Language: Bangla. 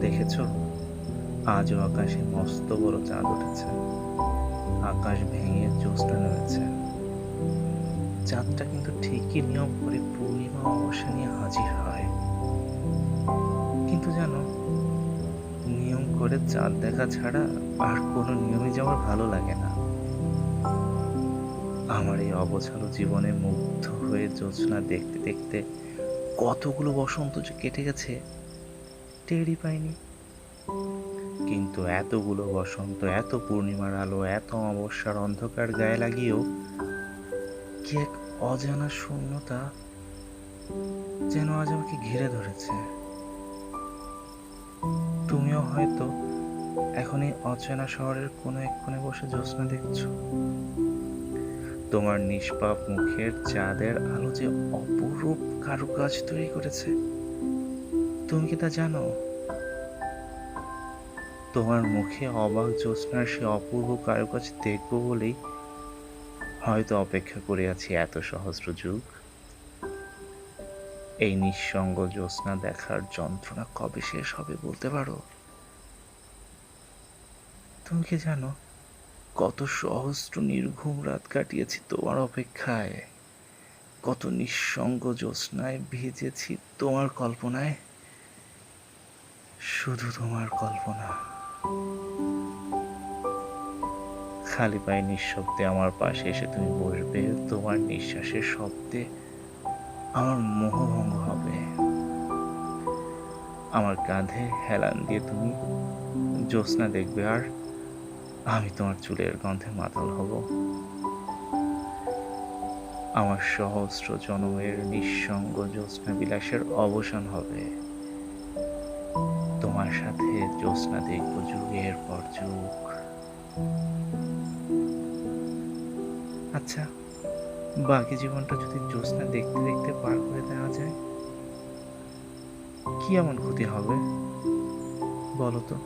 দেখেছ? আজও আকাশে মস্ত বড় চাঁদ উঠেছে। আকাশ ভেঙে জ্যোৎস্না নেমেছে। চাঁদটা কিন্তু ঠিকই নিয়ম করে পূর্ণিমা অমাবস্যা নিয়ে হাজির হয়। কিন্তু জানো, নিয়ম করে চাঁদ দেখা ছাড়া আর কোনো নিয়মে যাওয়ার ভালো লাগে না। আমার এই অবছালো জীবনে মুগ্ধ হয়ে জ্যোৎস্না দেখতে দেখতে কতগুলো বসন্ত যে কেটে গেছে টেরই পাইনি। কিন্তু এতগুলো বসন্ত, এত পূর্ণিমার আলো, এত অমাবস্যার অন্ধকার গায়ে লাগিয়েও কি এক অজানা শূন্যতা যেন আজ আমাকে ঘিরে ধরেছে। তুমিও হয়তো এখন এই অচেনা শহরের কোনো এক কোণে বসে জ্যোৎস্না দেখছ। তোমার নিষ্পাপ মুখের চাঁদের আলো যে অপরূপ কারুকাজ তৈরি করেছে। তুমি কি তা জানো? তোমার মুখে অবাক জ্যোৎস্নার সে অপূর্ব কারুকাজ দেখব বলেই হয়তো অপেক্ষা করে আছি এত সহস্র যুগ। এই নিঃসঙ্গ জ্যোৎস্না দেখার যন্ত্রণা কবে শেষ হবে বলতে পারো? তুমি কি জানো, কত সহস্র নির্ঘুম রাত কাটিয়েছি তোমার অপেক্ষায়। কত নিঃসঙ্গ জ্যোৎস্নায় ভিজেছি তোমার কল্পনায়। শুধু তোমার কল্পনা। খালি পায়ে নিঃশব্দে আমার পাশে এসে তুমি বসবে, তোমার নিঃশ্বাসের শব্দে আমার মোহভঙ্গ হবে। আমার কাঁধে হেলান দিয়ে তুমি জ্যোৎস্না দেখবে আর আমি তোমার চুলের গন্ধে মাতাল হব। আমার সহস্র জনমের নিঃসঙ্গ জ্যোৎস্না বিলাসের অবসান হবে। তোমার সাথে জ্যোৎস্না দেখব যুগের পর যুগ। আচ্ছা বাকি জীবনটা যদি জ্যোৎস্না দেখতে দেখতে পার করে দেওয়া যায়, কি এমন ক্ষতি হবে? বলো তো।